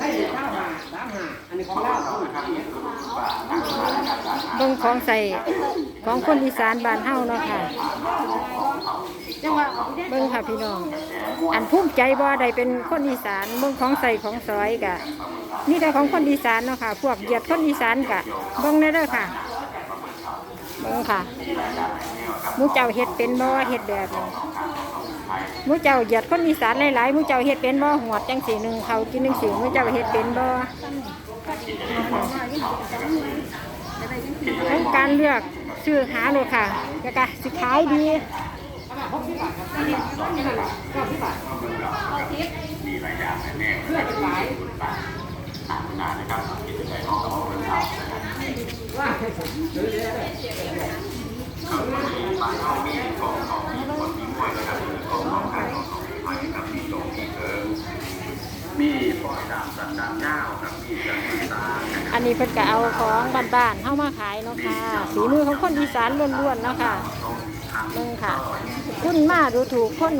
ให้ข้าวหาสามหาอันนี้ของเราเบิ่งของใส่ของคนอีสานบ้านเฮาเนาะค่ะจังหวะเบิ่งค่ะพี่น้อง อันภูมิใจบ่ได้เป็นคนอีสานเบิ่งของใส่ของซอยกะนี่แต่ของคนอีสานเนาะค่ะ พวกเหยียดคนอีสานกะเบิ่งได้เด้อค่ะเบิ่งค่ะมูเจ้าเฮ็ดเป็นบ่เฮ็ดแบบนี้ มูเจ้าเหยียดคนอีสานหลายๆมูเจ้าเฮ็ดเป็นบ่หวดจังสีหนึ่งเขากินหนึ่งสีมูเจ้าเฮ็ดเป็นบ่ทั้งการเลือกซื้อหาเลยค่ะแล้วก็สิขายดีมีปล่ อันนี้เพิ่นก็เอาของบ้านๆเข้ามาขายเนาะค่ะฝีมือของคนอีสานล้วนๆเนาะค่ะเบิ่งค่ะ คุณมาดูถูกคน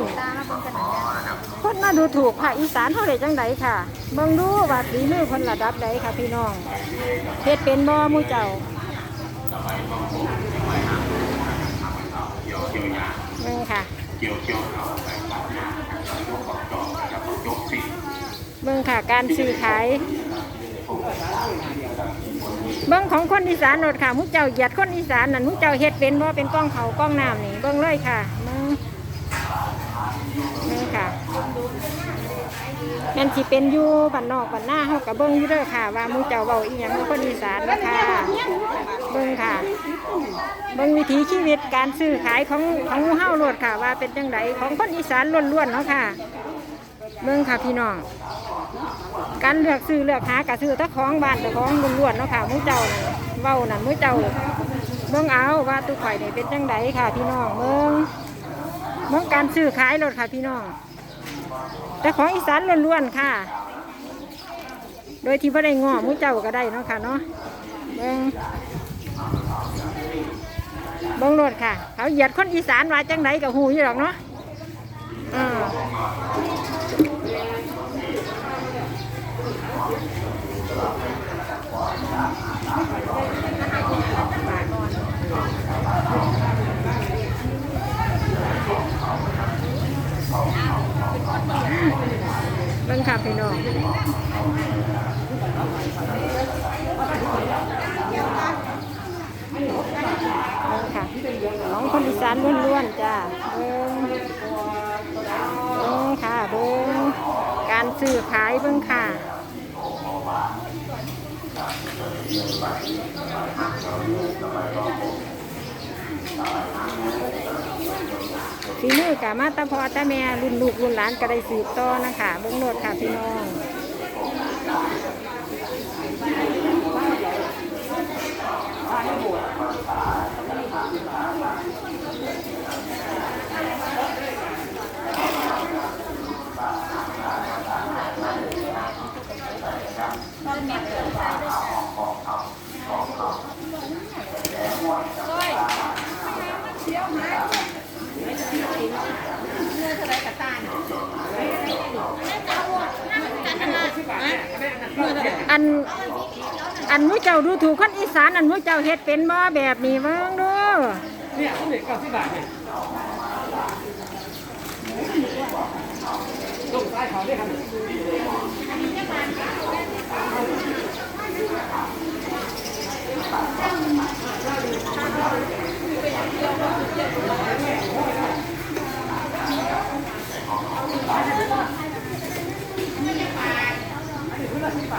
คนมาดูถูกภาคอีสานเท่าไดจังไดค่ะเบิ่งดูว่าฝีมือคนระดับใดค่ะพี่น้องเฮ็ดเป็นบ่หมู่เจ้าเบิ่งค่ะ เบิ่งค่ะการซื้อขายเบิ่งของคนอีสานโนดค่ะมุเจ้าเหยียดคนอีสานนั่นมุเจ้าเฮ็ดเป็นบ่เป็นกล้องเขากล้องน้ำนี่เบิ่งเลยค่ะมึงนี่ค่ะแม่นสิเป็นอยู่บ้านนอกบ้านหน้าเฮากับเบิ่งอยู่เด้อค่ะ ว่ามุเจ้าเว้าอีหยังคนอีสานนะคะเบิ่งค่ะเบิ่งวิถีชีวิตการซื้อขายของของมู่เฮาโลดค่ะ ว่าเป็นจังไดของคนอีสานล้วนๆเนาะค่ะเบิ่งค่ะพี่น้อง การเลือกซื้อเลือกหากะซื้อแตะของบ้านแตะของล้วนๆเนาะค่ะมือเจ้านั่นเว้านั่นมือเจ้าเบิ่งเอาว่าตุกข่อยนี่เป็นจังไดค่ะ พี่น้องเบิ่งเบิ่งการซื้อขายรถค่ะพี่น้อง แต่ของอีสานล้วนๆค่ะ โดยที่บ่ได้งอมือเจ้าก็ได้เนาะค่ะเนาะเบิ่งเบิ่งรถค่ะ เขาเหยียดคนอีสานว่าจังไดก็ฮู้อยู่หรอกเนาะอ่า เบิ่ง ค่ะพี่น้องเบิ่งค่ะของคนอีสานล้วนๆจ้าเบิ่งเบิ่งค่ะเบิ่งการซื้อขายเบิ่งค่ะ ฝีมือกะมาตาพอตาแม่รุ่นลูกรุ่นหลานก็ได้สืบต่อนะคะเบิ้งโนดค่ะพี่น้อง อันอันหมูเจ้าดูถูกคนอีสานอันหมูเจ้าเฮ็ดเป็นบ่แบบนี้เบิ่งดูเนี่ยเขาเด็กเก้าสิบบาทเนี่ยลงใต้เขาได้ครับ